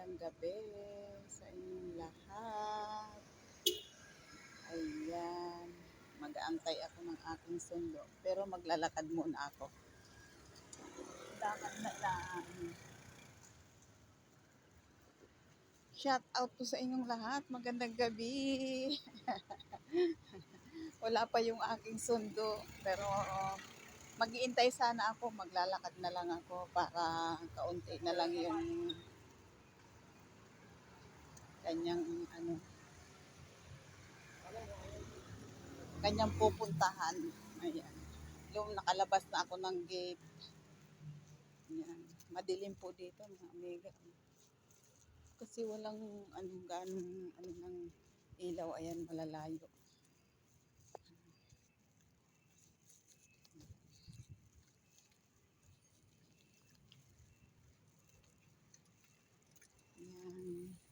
Magandang gabi sa inyong lahat. Ayan. Mag-aantay ako ng aking sundo. Pero maglalakad muna ako. Lakad na lang. Shout out po sa inyong lahat. Magandang gabi. Wala pa yung aking sundo. Pero mag-iintay sana ako. Maglalakad na lang ako para kaunti na lang yung kanyang ano kanyang pupuntahan. Ayan. Yung nakalabas na ako ng gate. Ayan. Madilim po dito mga amiga. Kasi walang anong ganong ano ng ilaw. Ayan, malalayo.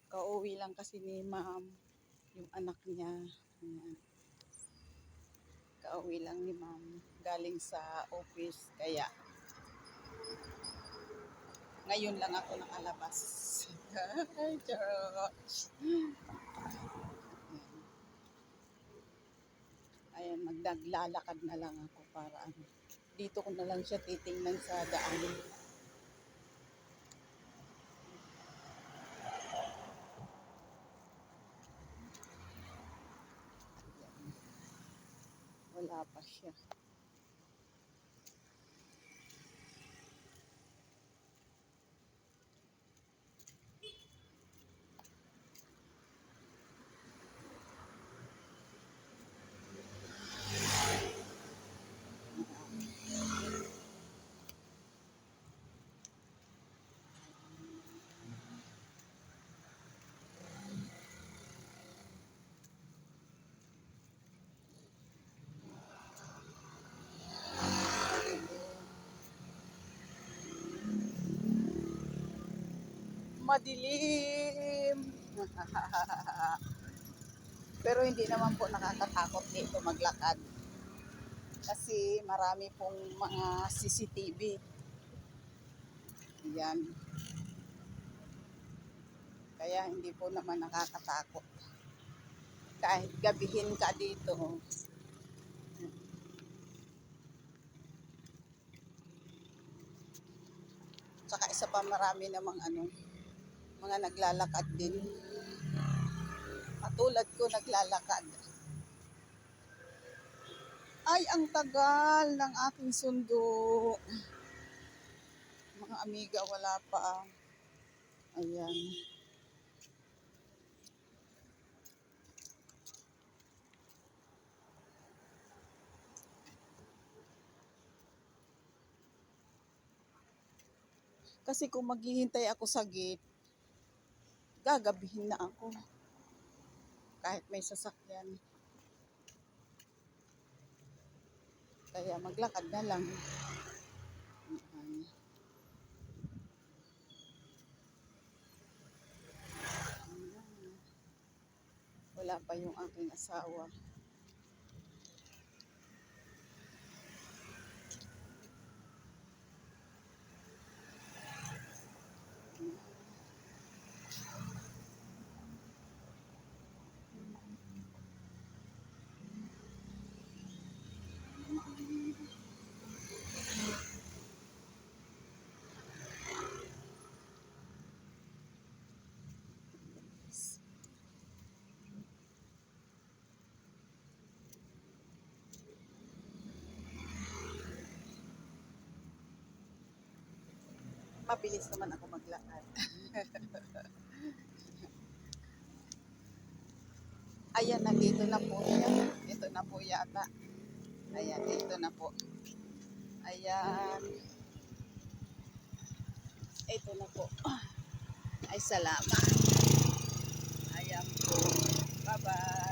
Kauwi lang kasi ni ma'am yung anak niya. Ayan. Kauwi lang ni ma'am galing sa office. Kaya ngayon lang ako nakalabas. Charot. Ayan, magdaglalakad na lang ako para ano. Dito ko na lang siya titingnan sa daan. Wala pa siya. Madilim. Pero hindi naman po nakakatakot dito maglakad. Kasi marami pong mga CCTV. Yan. Kaya hindi po naman nakakatakot. Kahit gabihin ka dito. Saka isa pa marami namang ano, mga naglalakad din. Katulad ko naglalakad. Ay, ang tagal ng aking sundo. Mga amiga, wala pa. Ayan. Kasi kung maghihintay ako sa gate, gagabihin na ako. Kahit may sasakyan. Kaya maglakad na lang. Wala pa yung aking asawa. Mabilis naman ako maglakad. Ayan, nandito na po. Dito na po yata. Ayan, dito na po. Ayan. Ito na po. Ay, salamat. Ayan po. Bye-bye.